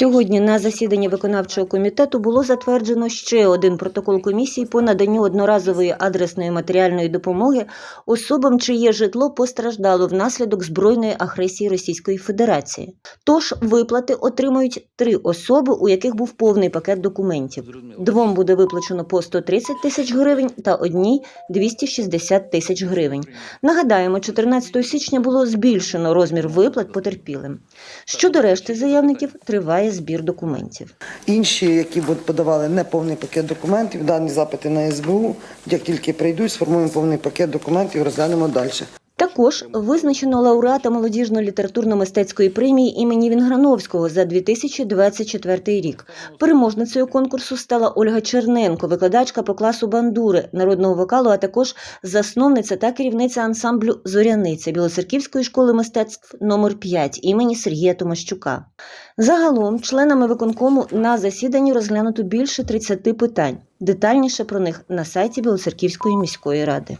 Сьогодні на засіданні виконавчого комітету було затверджено ще один протокол комісії по наданню одноразової адресної матеріальної допомоги особам, чиє житло постраждало внаслідок збройної агресії Російської Федерації. Тож виплати отримують три особи, у яких був повний пакет документів. Двом буде виплачено по 130 тисяч гривень та одній 260 тисяч гривень. Нагадаємо, 14 січня було збільшено розмір виплат потерпілим. Щодо решти заявників, триває збір документів. Інші, які подавали неповний пакет документів, дані запити на СБУ, як тільки прийдуть, сформуємо повний пакет документів, розглянемо далі. Також визначено лауреата молодіжно-літературно-мистецької премії імені Вінграновського за 2024 рік. Переможницею конкурсу стала Ольга Черненко, викладачка по класу бандури, народного вокалу, а також засновниця та керівниця ансамблю Зоряниця Білоцерківської школи мистецтв номер 5 імені Сергія Томащука. Загалом, членами виконкому на засіданні розглянуто більше 30 питань. Детальніше про них на сайті Білоцерківської міської ради.